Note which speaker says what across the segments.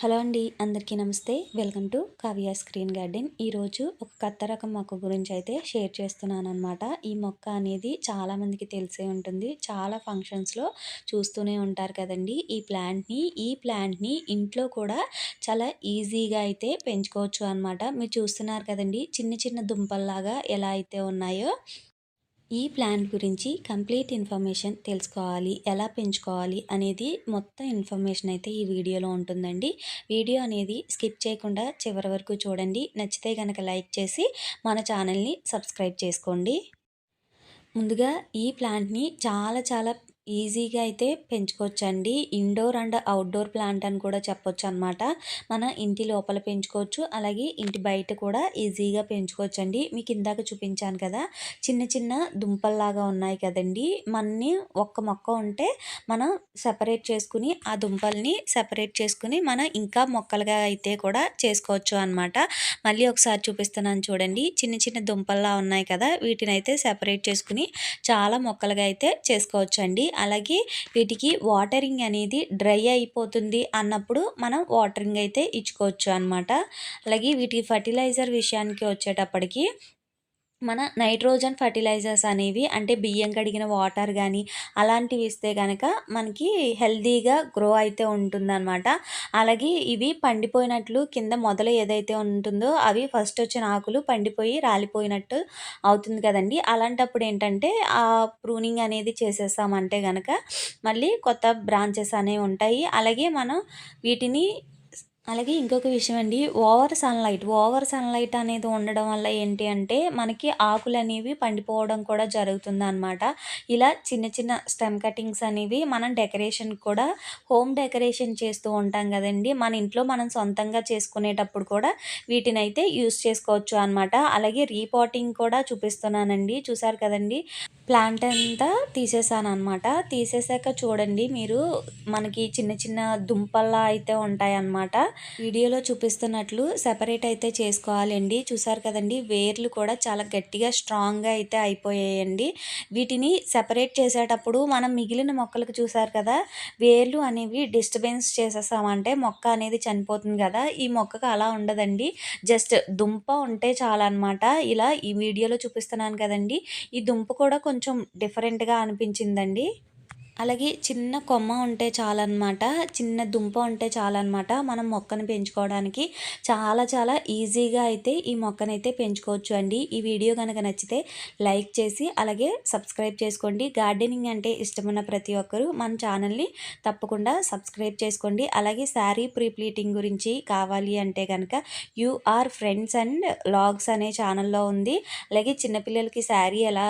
Speaker 1: Hello అండి అందరికీ నమస్తే. Welcome to Kavya screen garden. ఈరోజు ఒక కొత్త రకం మొక్క గురించి అయితే షేర్ చేస్తున్నాను అనమాట ఈ మొక్క అనేది చాలామందికి తెలిసే ఉంటుంది. చాలా ఫంక్షన్స్లో చూస్తూనే ఉంటారు కదండి ఈ ప్లాంట్ని ఈ ప్లాంట్ని ఇంట్లో కూడా చాలా ఈజీగా అయితే పెంచుకోవచ్చు అనమాట మీరు చూస్తున్నారు కదండి చిన్న చిన్న దుంపల్లాగా ఎలా అయితే ఉన్నాయో. ఈ ప్లాంట్ గురించి కంప్లీట్ ఇన్ఫర్మేషన్ తెలుసుకోవాలి ఎలా పెంచుకోవాలి అనేది మొత్తం ఇన్ఫర్మేషన్ అయితే ఈ వీడియోలో ఉంటుందండి. వీడియో అనేది స్కిప్ చేయకుండా చివరి వరకు చూడండి. నచ్చితే కనుక లైక్ చేసి మన ఛానల్ని సబ్స్క్రైబ్ చేసుకోండి. ముందుగా ఈ ప్లాంట్ని చాలా చాలా ఈజీగా అయితే పెంచుకోవచ్చండి. ఇండోర్ అండ్ అవుట్డోర్ ప్లాంట్ అని కూడా చెప్పొచ్చు అనమాట మన ఇంటి లోపల పెంచుకోవచ్చు. అలాగే ఇంటి బయట కూడా ఈజీగా పెంచుకోవచ్చండి. మీకు ఇందాక చూపించాను కదా చిన్న చిన్న దుంపల్లాగా ఉన్నాయి కదండి. మన్ని ఒక్క మొక్క ఉంటే మనం సెపరేట్ చేసుకుని ఆ దుంపల్ని సెపరేట్ చేసుకుని మనం ఇంకా మొక్కలుగా అయితే కూడా చేసుకోవచ్చు అనమాట. మళ్ళీ ఒకసారి చూపిస్తున్నాను చూడండి. చిన్న చిన్న దుంపల్లా ఉన్నాయి కదా వీటిని అయితే సపరేట్ చేసుకుని చాలా మొక్కలుగా అయితే చేసుకోవచ్చు అండి అలాగే వీటికి వాటరింగ్ అనేది డ్రై అయిపోతుంది అన్నప్పుడు మనం వాటరింగ్ అయితే ఇచ్చుకోవచ్చు అనమాట అలాగే వీటికి ఫర్టిలైజర్ విషయానికి వచ్చేటప్పటికి మన నైట్రోజన్ ఫర్టిలైజర్స్ అనేవి అంటే బియ్యం కడిగిన వాటర్ కానీ అలాంటివి ఇస్తే కనుక మనకి హెల్దీగా గ్రో అయితే ఉంటుందన్నమాట. అలాగే ఇవి పండిపోయినట్లు కింద మొదలు ఏదైతే ఉంటుందో అవి ఫస్ట్ వచ్చిన ఆకులు పండిపోయి రాలిపోయినట్టు అవుతుంది కదండి. అలాంటప్పుడు ఏంటంటే ఆ ప్రూనింగ్ అనేది చేసేసామంటే కనుక మళ్ళీ కొత్త బ్రాంచెస్ అనేవి ఉంటాయి. అలాగే మనం వీటిని అలాగే ఇంకొక విషయం అండి ఓవర్ సన్లైట్ ఓవర్ సన్లైట్ అనేది ఉండడం వల్ల ఏంటి అంటే మనకి ఆకులు అనేవి పండిపోవడం కూడా జరుగుతుంది అనమాట ఇలా చిన్న చిన్న స్టెమ్ కటింగ్స్ అనేవి మనం డెకరేషన్ కూడా హోమ్ డెకరేషన్ చేస్తూ ఉంటాం కదండి. మన ఇంట్లో మనం సొంతంగా చేసుకునేటప్పుడు కూడా వీటిని అయితే యూస్ చేసుకోవచ్చు అనమాట అలాగే రీపాటింగ్ కూడా చూపిస్తున్నానండి. చూసారు కదండి? ప్లాంట్ అంతా తీసేసాను అనమాట తీసేసాక చూడండి మీరు మనకి చిన్న చిన్న దుంపల్లా అయితే ఉంటాయన్నమాట. వీడియోలో చూపిస్తున్నట్లు సెపరేట్ అయితే చేసుకోవాలండి. చూసారు కదండి వేర్లు కూడా చాలా గట్టిగా స్ట్రాంగ్గా అయితే అయిపోయాయండి. వీటిని సెపరేట్ చేసేటప్పుడు మనం మిగిలిన మొక్కలకు చూసారు కదా వేర్లు అనేవి డిస్టర్బెన్స్ చేసేసామంటే మొక్క అనేది చనిపోతుంది కదా ఈ మొక్కకు అలా ఉండదండి. జస్ట్ దుంప ఉంటే చాలన్నమాట. ఇలా ఈ వీడియోలో చూపిస్తున్నాను కదండి. ఈ దుంప కూడా కొంచెం డిఫరెంట్గా అనిపించిందండి. అలాగే చిన్న కొమ్మ ఉంటే చాలన్నమాట చిన్న దుంప ఉంటే చాలన్నమాట. మనం మొక్కను పెంచుకోవడానికి చాలా చాలా ఈజీగా అయితే ఈ మొక్కనైతే పెంచుకోవచ్చు అండి. ఈ వీడియో కనుక నచ్చితే లైక్ చేసి అలాగే సబ్స్క్రైబ్ చేసుకోండి. గార్డెనింగ్ అంటే ఇష్టమున్న ప్రతి ఒక్కరూ మన ఛానల్ని తప్పకుండా సబ్స్క్రైబ్ చేసుకోండి. అలాగే శారీ ప్రీప్లీటింగ్ గురించి కావాలి అంటే కనుక యూఆర్ ఫ్రెండ్స్ అండ్ లాగ్స్ అనే ఛానల్లో ఉంది. అలాగే చిన్నపిల్లలకి శారీ ఎలా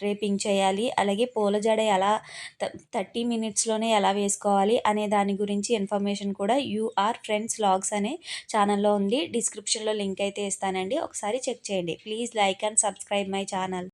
Speaker 1: డ్రేపింగ్ చేయాలి అలాగే పూల జడ ఎలా థర్టీ మినిట్స్లోనే ఎలా వేసుకోవాలి అనే దాని గురించి ఇన్ఫర్మేషన్ కూడా యూఆర్ ఫ్రెండ్స్ లాగ్స్ అనే ఛానల్లో ఉంది. డిస్క్రిప్షన్లో లింక్ అయితే ఇస్తానండి. ఒకసారి చెక్ చేయండి. Please like and subscribe my channel.